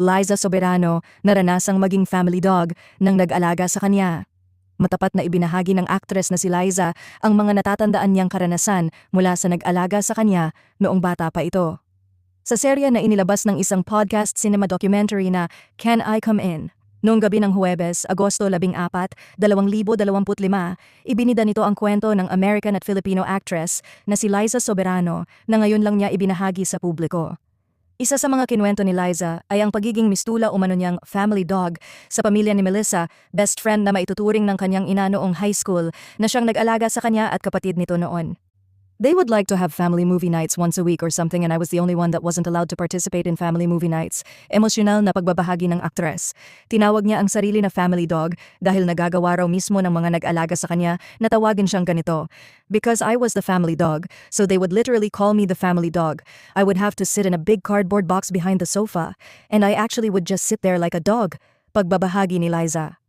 Liza Soberano, naranasang maging family dog nang nag-alaga sa kanya. Matapat na ibinahagi ng actress na si Liza ang mga natatandaan niyang karanasan mula sa nag-alaga sa kanya noong bata pa ito. Sa serya na inilabas ng isang podcast cinema documentary na Can I Come In? Noong gabi ng Huwebes, Agosto 14, 2025, ibinida nito ang kwento ng American at Filipino actress na si Liza Soberano na ngayon lang niya ibinahagi sa publiko. Isa sa mga kinwento ni Liza ay ang pagiging mistula umano niyang family dog sa pamilya ni Melissa, best friend na maituturing ng kanyang ina noong high school na siyang nag-alaga sa kanya at kapatid nito noon. They would like to have family movie nights once a week or something and I was the only one that wasn't allowed to participate in family movie nights. Emosyonal na pagbabahagi ng aktres. Tinawag niya ang sarili na family dog dahil nagagawa raw mismo ng mga nag-alaga sa kanya na tawagin siyang ganito. Because I was the family dog, so they would literally call me the family dog. I would have to sit in a big cardboard box behind the sofa, and I actually would just sit there like a dog. Pagbabahagi ni Liza.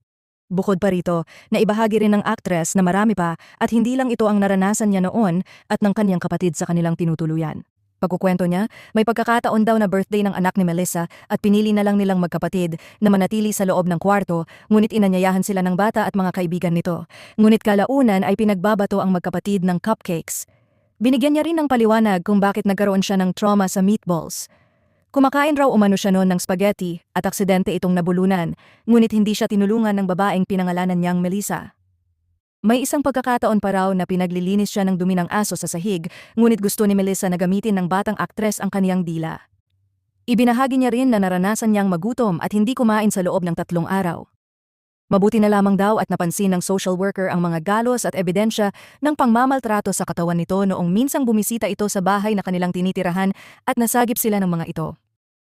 Bukod pa rito, naibahagi rin ng aktres na marami pa at hindi lang ito ang naranasan niya noon at ng kanyang kapatid sa kanilang tinutuluyan. Pagkukwento niya, may pagkakataon daw na birthday ng anak ni Melissa at pinili na lang nilang magkapatid na manatili sa loob ng kwarto ngunit inanyayahan sila ng bata at mga kaibigan nito. Ngunit kalaunan ay pinagbabato ang magkapatid ng cupcakes. Binigyan niya rin ng paliwanag kung bakit nagkaroon siya ng trauma sa meatballs. Kumakain raw umano siya noon ng spaghetti at aksidente itong nabulunan, ngunit hindi siya tinulungan ng babaeng pinangalanan niyang Melissa. May isang pagkakataon pa raw na pinaglilinis siya ng dumi ng aso sa sahig, ngunit gusto ni Melissa na gamitin ng batang aktres ang kaniyang dila. Ibinahagi niya rin na naranasan niyang magutom at hindi kumain sa loob ng tatlong araw. Mabuti na lamang daw at napansin ng social worker ang mga galos at ebidensya ng pangmamaltrato sa katawan nito noong minsang bumisita ito sa bahay na kanilang tinitirahan at nasagip sila ng mga ito.